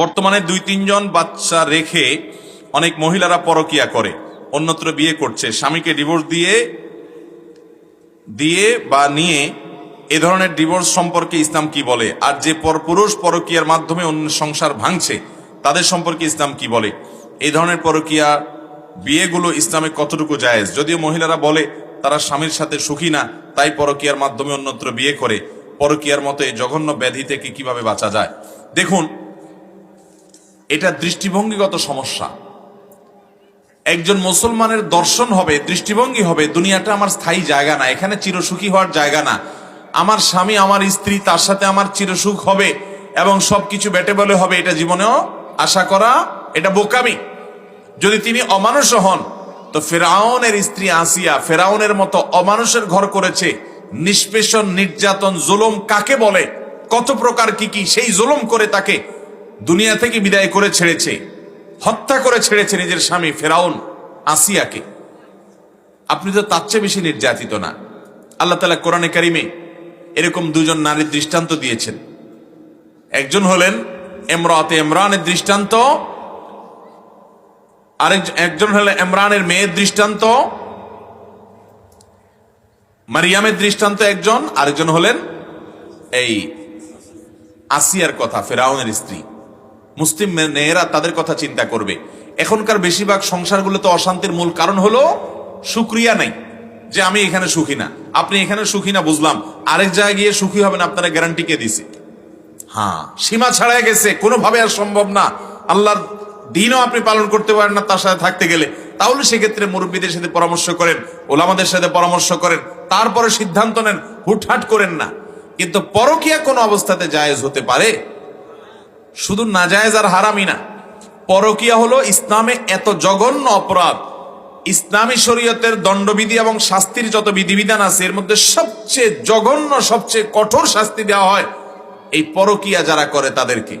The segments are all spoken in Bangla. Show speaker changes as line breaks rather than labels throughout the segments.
বর্তমানে দুই, তিনজন বাচ্চা রেখে অনেক মহিলারা পরকিয়া করে, অন্যত্র বিয়ে করছে। স্বামীকে ডিভোর্স দিয়ে দিয়ে বা নিয়ে এ ধরনের ডিভোর্স সম্পর্কে ইসলাম কি বলে? আর যে পর পুরুষ পরকিয়ার মাধ্যমে অন্য সংসার ভাঙছে, তাদের সম্পর্কে ইসলাম কি বলে? এই ধরনের পরকিয়া বিয়েগুলো ইসলামে কতটুকু জায়েজ? যদিও মহিলারা বলে, তারা স্বামীর সাথে সুখী না, তাই পরকিয়ার মাধ্যমে অন্যত্র বিয়ে করে। পরকিয়ার মতো জঘন্য ব্যাধি থেকে কীভাবে বাঁচা যায়? দেখুন এটা দৃষ্টিভঙ্গিগত সমস্যা। একজন মুসলমানের দর্শন হবে, দৃষ্টিভঙ্গি হবে, দুনিয়াটা আমার স্থায়ী জায়গা না, এখানে চিরসুখী হওয়ার জায়গা না। আমার স্বামী, আমার স্ত্রী, তার সাথে আমার চিরসুখ হবে এবং সবকিছু বেটে বলে হবে, এটা জীবনেও আশা করা, এটা বোকামি। যদি তিনি অমানুষ হন, তো ফেরাউনের স্ত্রী আসিয়া ফেরাউনের মতো অমানুষের ঘর করেছে, নিষ্পেষণ, নির্যাতন, জুলুম কাকে বলে? কত প্রকার কি কি, সেই জুলুম করে তাকে দুনিয়া থেকে বিদায় করে ছেড়েছে, হত্যা করে ছেড়েছে নিজের স্বামী ফেরাউন, আসিয়াকে। আপনি তো তার চেয়ে বেশি নির্যাতিত না। আল্লাহ তালা কোরআনে কারিমে এরকম দুজন নারীর দৃষ্টান্ত দিয়েছেন। একজন হলেন এমরাতে ইমরানের দৃষ্টান্ত, আরেক একজন হলেন ইমরানের মেয়ের দৃষ্টান্ত, মারিয়ামের দৃষ্টান্ত একজন, আরেকজন হলেন এই আসিয়ার কথা, ফেরাউনের স্ত্রী। মুসলিম মেয়েরা তাদের কথা চিন্তা করবে। এখনকার বেশিরভাগ সংসারগুলো তো অশান্তির মূল কারণ হলো সুক্রিয়া নাই, যে আমি এখানে সুখী না। আপনি এখানে সুখী না, বুঝলাম। আরেক জায়গায় গিয়ে সুখী হবেন, আপনারা গ্যারান্টি কে দিছে? হ্যাঁ সীমা ছাড়াই গেছে, কোনোভাবে আর সম্ভব না। আল্লাহর দিনও আপনি পালন করতে পারেন না তার সাথে থাকতে গেলে। তাহলে সেক্ষেত্রে মুরব্বীদের সাথে পরামর্শ করেন, ওলামাদের সাথে পরামর্শ করেন, তারপরে সিদ্ধান্ত নেন, হুটহাট করেন না। কিন্তু পরকিয়া কোনো অবস্থাতে জায়েজ হতে পারে? শুধু নাজায়েজ আর হারামি না। পরকিয়া হলো ইসলামে এত জঘন্য অপরাধ। ইসলামী শরীয়তের দণ্ডবিধি এবং শাস্তির যত বিধিবিধান আছে, এর মধ্যে সবচেয়ে জঘন্য, সবচেয়ে কঠোর শাস্তি দেওয়া হয় এই পরকিয়া যারা করে তাদেরকে।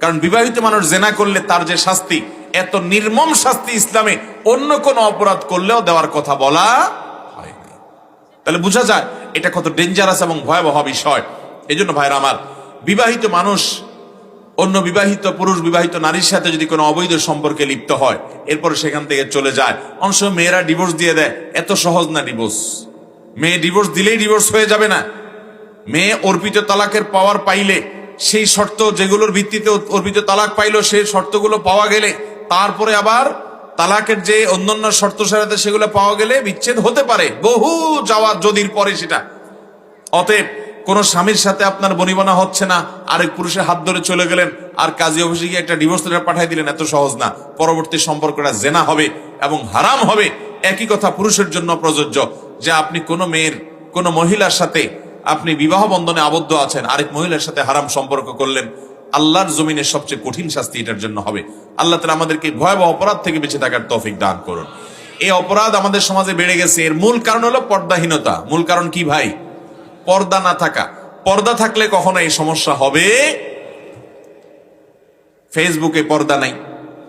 কারণ বিবাহিত মানুষ জেনা করলে তার যে শাস্তি, এত নির্মম শাস্তি ইসলামে অন্য কোন অপরাধ করলেও দেওয়ার কথা বলা হয়নি তাহলে বোঝা যায় এটা কত ডেঞ্জারাস এবং ভয়াবহ বিষয়। এই জন্য ভাইরা আমার, বিবাহিত মানুষ অন্য বিবাহিত পুরুষ, বিবাহিত নারীর সাথে যদি কোনো অবৈধ সম্পর্কে লিপ্ত হয়, এরপর সেখান থেকে চলে যায়। সময় মেয়েরা ডিভোর্স দিয়ে দেয়। এত সহজ না ডিভোর্স মেয়ে ডিভোর্স দিলেই ডিভোর্স হয়ে যাবে না। মেয়ে অর্পিত তালাকের পাওয়ার পাইলে, সেই শর্ত যেগুলোর ভিত্তিতে অর্পিত তালাক পাইলো, সেই শর্তগুলো পাওয়া গেলে, তারপরে আবার তালাকের যে অন্যান্য শর্ত সারাতে সেগুলো পাওয়া গেলে বিচ্ছেদ হতে পারে। বহু যাওয়া যদির পরে সেটা। অতএব কোন স্বামীর সাথে আপনার বনিবনা হচ্ছে না, আরেক পুরুষের হাত ধরে চলে গেলেন, আর কাজী অফিসে গিয়ে একটা ডিভোর্স লেটার পাঠিয়ে দিলেন, এত সহজ না। পরবর্তী সম্পর্কটা জেনা হবে এবং হারাম হবে। একই কথা পুরুষের জন্য প্রযোজ্য, যে আপনি কোনো মেয়ের, কোনো মহিলার সাথে আপনি বিবাহ বন্ধনে আবদ্ধ আছেন, আরেক মহিলার সাথে হারাম সম্পর্ক করলেন, আল্লাহর জমিনের সবচেয়ে কঠিন শাস্তি এটার জন্য হবে। আল্লাহ তালা আমাদেরকে ভয়াবহ অপরাধ থেকে বেঁচে থাকার তৌফিক দান করুন। এই অপরাধ আমাদের সমাজে বেড়ে গেছে, এর মূল কারণ হলো পর্দাহীনতা। মূল কারণ কি ভাই? পর্দা না থাকা। পর্দা থাকলে কখনো এই সমস্যা হবে? ফেসবুকে পর্দা নাই।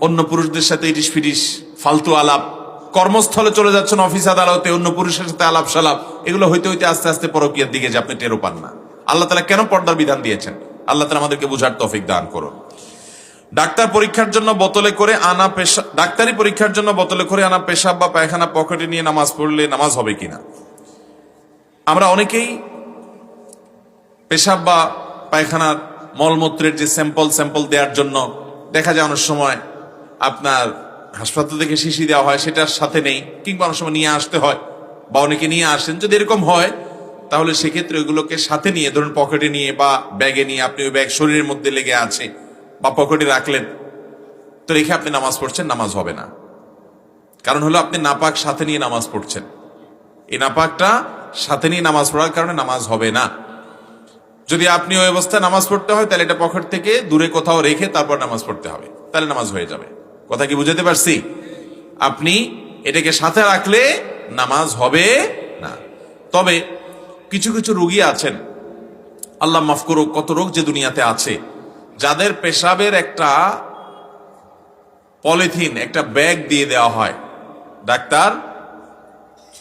অন্য পুরুষদের সাথে ইটিস ফিটিস, ফালতু আলাপ। কর্মস্থলে চলে যাচ্ছেন অফিস আদালতে, অন্য পুরুষের সাথে আলাপ সালাপ এগুলো হইতে হইতে আস্তে আস্তে পরকিয়ার দিকে যে আপনি টেরো পান না। আল্লাহ তালা কেন পর্দার বিধান দিয়েছেন? আল্লাহ তালা আমাদেরকে বুঝার তফিক দান করুন। ডাক্তার পরীক্ষার জন্য বোতলে করে আনা পেশা ডাক্তারি পরীক্ষার জন্য বোতলে করে আনা পেশাব বা পায়খানা পকেটে নিয়ে নামাজ পড়লে নামাজ হবে কিনা? আমরা অনেকেই পেশাব বা পায়খানার মলমূত্রের যে স্যাম্পল স্যাম্পল দেওয়ার জন্য দেখা যায় অনেক সময় আপনার হাসপাতাল থেকে শিশি দেওয়া হয়, সেটার সাথে নেই, কিংবা অনেক সময় নিয়ে আসতে হয়, বা অনেকে নিয়ে আসেন। যদি এরকম হয়, তাহলে সেক্ষেত্রে ওইগুলোকে সাথে নিয়ে, ধরুন পকেটে নিয়ে বা ব্যাগে নিয়ে, আপনি ওই ব্যাগ শরীরের মধ্যে লেগে আছে বা পকেটে রাখলেন, তো রেখে আপনি নামাজ পড়ছেন, নামাজ হবে না। কারণ হলো আপনি নাপাক সাথে নিয়ে নামাজ পড়ছেন। এই নাপাকটা সাথে নিয়ে নামাজ পড়ার কারণে নামাজ হবে না। যদি আপনি ওই অবস্থায় নামাজ পড়তে হয়, তাহলে এটা পকেট থেকে দূরে কোথাও রেখে তারপর নামাজ পড়তে হবে। তাহলে নামাজ হয়ে যাবে। কথা কি বুঝাতে পারছি? আপনি এটাকে সাথে রাখলে নামাজ হবে না। তবে কিছু কিছু রুগী আছেন। আল্লাহ মাফ করুক, কত রোগ যে দুনিয়াতে আছে। যাদের পেশাবের একটা পলিথিন, একটা ব্যাগ দিয়ে দেওয়া হয়। ডাক্তার,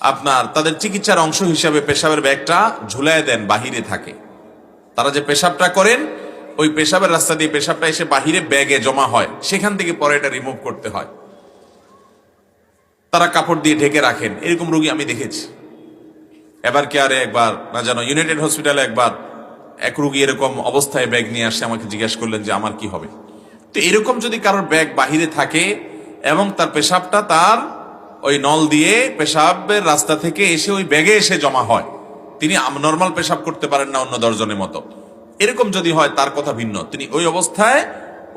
আপনার তাদের চিকিৎসার অংশ হিসাবে পেশাবের ব্যাগটা ঝুলায় দেন, বাহিরে থাকে। তারা যে পেশাবটা করেন, ওই পেশাবের রাস্তা দিয়ে পেশাবটা এসে বাহিরে ব্যাগে জমা হয়। সেখান থেকে পরে এটা রিমুভ করতে হয়। তারা কাপড় দিয়ে ঢেকে রাখেন। এরকম রোগী আমি দেখেছি। এবার কেয়ারে একবার, না জানো ইউনাইটেড হসপিটালে একবার এক রুগী এরকম অবস্থায় ব্যাগ নিয়ে আসে, আমাকে জিজ্ঞেস করলেন যে আমার কি হবে। তো এরকম যদি কারোর ব্যাগ বাহিরে থাকে এবং তার পেশাবটা তার ওই নল দিয়ে পেশাবের রাস্তা থেকে এসে ওই ব্যাগে এসে জমা হয় তিনি নর্মাল পেশাব করতে পারেন না অন্য দশজনের মতো। এরকম যদি হয়, তার কথা ভিন্ন। তিনি ওই অবস্থায়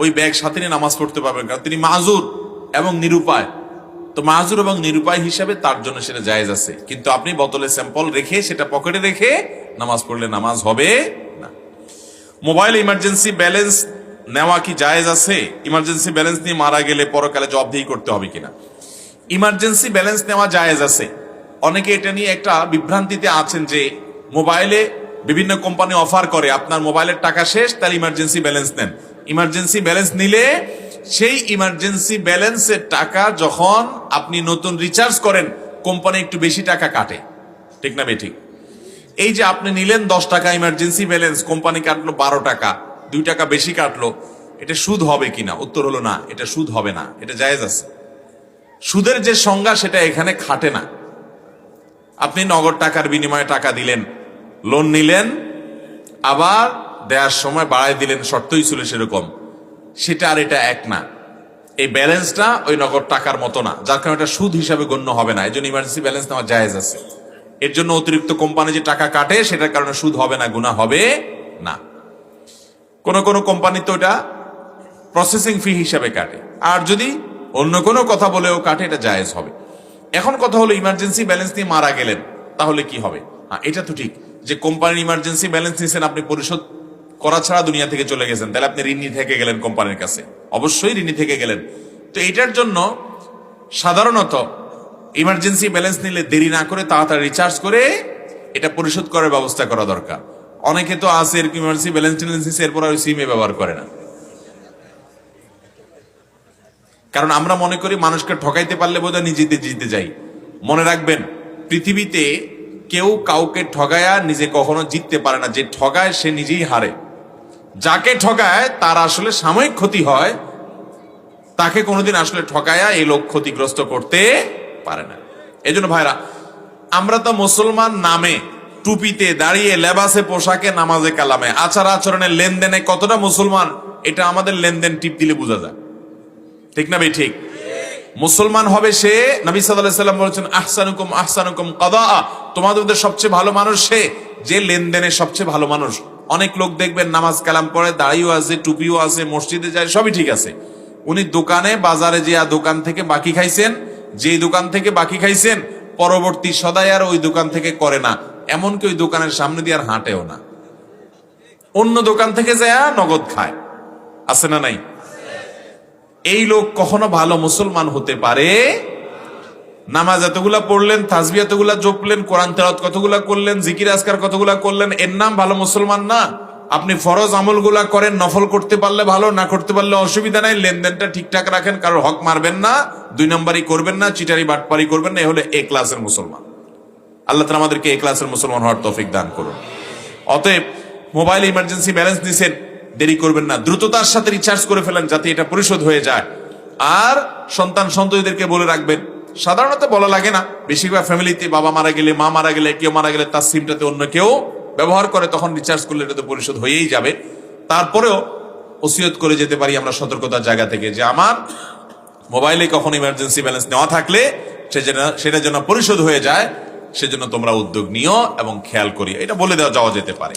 ওই ব্যাগ সাথে নিয়ে নামাজ পড়তে পারবেন, কারণ তিনি মাজুর এবং নিরুপায়। তো মাজুর এবং নিরুপায় হিসাবে তার জন্য সেটা জায়েজ আছে। কিন্তু আপনি বোতলে স্যাম্পল রেখে, সেটা পকেটে রেখে নামাজ পড়লে নামাজ হবে না। মোবাইল ইমার্জেন্সি ব্যালেন্স নেওয়া কি জায়েজ আছে? ইমার্জেন্সি ব্যালেন্স নিয়ে মারা গেলে পরকালে জবাবদিহি করতে হবে কিনা? ইমার্জেন্সি ব্যালেন্স নেওয়া জায়েজ আছে। অনেকে এটা নিয়ে একটা বিভ্রান্তিতে আছেন যে মোবাইলে বিভিন্ন কোম্পানি অফার করে, আপনার মোবাইলের টাকা শেষ, তাহলে ইমার্জেন্সি ব্যালেন্স নেন। ইমার্জেন্সি ব্যালেন্স নিলে সেই ইমার্জেন্সি ব্যালেন্সের টাকা যখন আপনি নতুন রিচার্জ করেন, কোম্পানি একটু বেশি টাকা কাটে। ঠিক না বেঠিক? এই যে আপনি নিলেন দশ টাকা ইমার্জেন্সি ব্যালেন্স কোম্পানি কাটলো বারো টাকা, দুই টাকা বেশি কাটলো, এটা সুদ হবে কিনা? উত্তর হলো না, এটা সুদ হবে না, এটা জায়েজ আছে। সুদের যে সংজ্ঞা, সেটা এখানে খাটে না। আপনি নগদ টাকার বিনিময়ে টাকা দিলেন লোন নিলেন, আবার দেওয়ার সময় বাড়াই দিলেন, শর্তই ছিল সেরকম। সেটা আর এটা এক না। এই ব্যালেন্সটা ওই নগদ টাকার মতো না, যার কারণে এটা সুদ হিসাবে গণ্য হবে না। এই জন্য ইমার্জেন্সি ব্যালেন্স নেওয়া জায়েজ আছে। এর জন্য অতিরিক্ত কোম্পানি যে টাকা কাটে, সেটার কারণে সুদ হবে না গুণা হবে না। কোন কোন কোম্পানি তো এটা প্রসেসিং ফি হিসাবে কাটে। আর যদি অন্য কোনো কথা বলেও কাটে, এটা জায়েজ হবে। এখন কথা হলো ইমার্জেন্সি ব্যালেন্স নিয়ে মারা গেলেন তাহলে কি হবে? হ্যাঁ এটা তো ঠিক যে কোম্পানির ইমার্জেন্সি ব্যালেন্স নিয়েছেন আপনি পরিশোধ করা ছাড়া দুনিয়া থেকে চলে গেছেন তাহলে আপনি ঋণী থেকে গেলেন কোম্পানির কাছে। অবশ্যই ঋণী থেকে গেলেন। তো এটার জন্য সাধারণত ইমার্জেন্সি ব্যালেন্স নিলে দেরি না করে তাড়াতাড়ি রিচার্জ করে এটা পরিশোধ করার ব্যবস্থা করা দরকার। অনেকে তো আছে এরকম ইমার্জেন্সি ব্যালেন্স নিছে, এরপর আর সিমে ব্যবহার করে না। কারণ আমরা মনে করি মানুষকে ঠকাইতে পারলে বোধহয় নিজেতে জিতে যাই। মনে রাখবেন, পৃথিবীতে কেউ কাউকে ঠগায়া নিজে কখনো জিততে পারে না। যে ঠগায়, সে নিজেই হারে। যাকে ঠগায়, তার আসলে সাময়িক ক্ষতি হয়। তাকে কোনোদিন আসলে ঠকায়া এই লোক ক্ষতিগ্রস্ত করতে পারে না। এই জন্য ভাইরা, আমরা তো মুসলমান নামে, টুপিতে দাঁড়িয়ে, লেবাসে পোশাকে, নামাজে কালামে আচার আচরণের লেনদেনে কতটা মুসলমান, এটা আমাদের লেনদেন টিপ দিলে বোঝা যায়। ঠিক না ভাই ঠিক? মুসলমান হবে সে, নবী সাল্লাল্লাহু সাল্লাম বলেছেন, আহসানুকুম আহসানুকুম কাদা তোমাদের মধ্যে সবচেয়ে ভালো মানুষ সে, যে লেনদেনে সবচেয়ে ভালো মানুষ। অনেক লোক দেখবেন নামাজ কালাম পড়ে, দাড়িও আছে, টুপিও আছে, মসজিদে যায়, সবই ঠিক আছে। উনি দোকানে, বাজারে যে দোকান থেকে বাকি খাইছেন, যেই দোকান থেকে বাকি খাইছেন, পরবর্তী সদাই আর ওই দোকান থেকে করে না। এমনকি ওই দোকানের সামনে দিয়ে আর হাঁটেও না। অন্য দোকান থেকে যায় নগদ খায়। আছে না নাই? এই লোক কখনো ভালো মুসলমান হতে পারে? নামাজ এতগুলা পড়লেন, তাজবি এতগুলা জপলেন, কোরআন তেরাত কতগুলা করলেন, জিকির আজকার কতগুলা করলেন, এর নাম ভালো মুসলমান না। আপনি ফরজ আমলগুলা করেন, নফল করতে পারলে ভালো, না করতে পারলে অসুবিধা নাই, লেনদেনটা ঠিকঠাক রাখেন, কারোর হক মারবেন না, দুই নম্বরই করবেন না, চিটারি বাটপারি করবেন না, এ হলে এ ক্লাসের মুসলমান। আল্লাহ তালা আমাদেরকে এ ক্লাসের মুসলমান হওয়ার তৌফিক দান করুন। অতএব মোবাইল ইমার্জেন্সি ব্যালেন্স নিছেন দেরি করবেন না। দ্রুততার সাথে রিচার্জ করে ফেলেন যাতে এটা পরিশোধ হয়ে যায়। আর সন্তান সন্ততিদেরকে বলে রাখবেন, সাধারণত বলা লাগে না, বেশিরভাগ ফ্যামিলিতে বাবা মারা গেলে, মা মারা গেলে, কেউ মারা গেলে তার সিমটাতে অন্য কেউ ব্যবহার করে, তখন রিচার্জ করলে এটা তো পরিশোধ হয়েই যাবে। তারপরেও ওসিয়ত করে যেতে পারি আমরা সতর্কতার জায়গা থেকে যে আমার মোবাইলে কখন ইমার্জেন্সি ব্যালেন্স নেওয়া থাকলে সেটা যেন পরিশোধ হয়ে যায়, সেজন্য তোমরা উদ্যোগ নিও এবং খেয়াল করি এটা বলে দেওয়া যাওয়া যেতে পারে।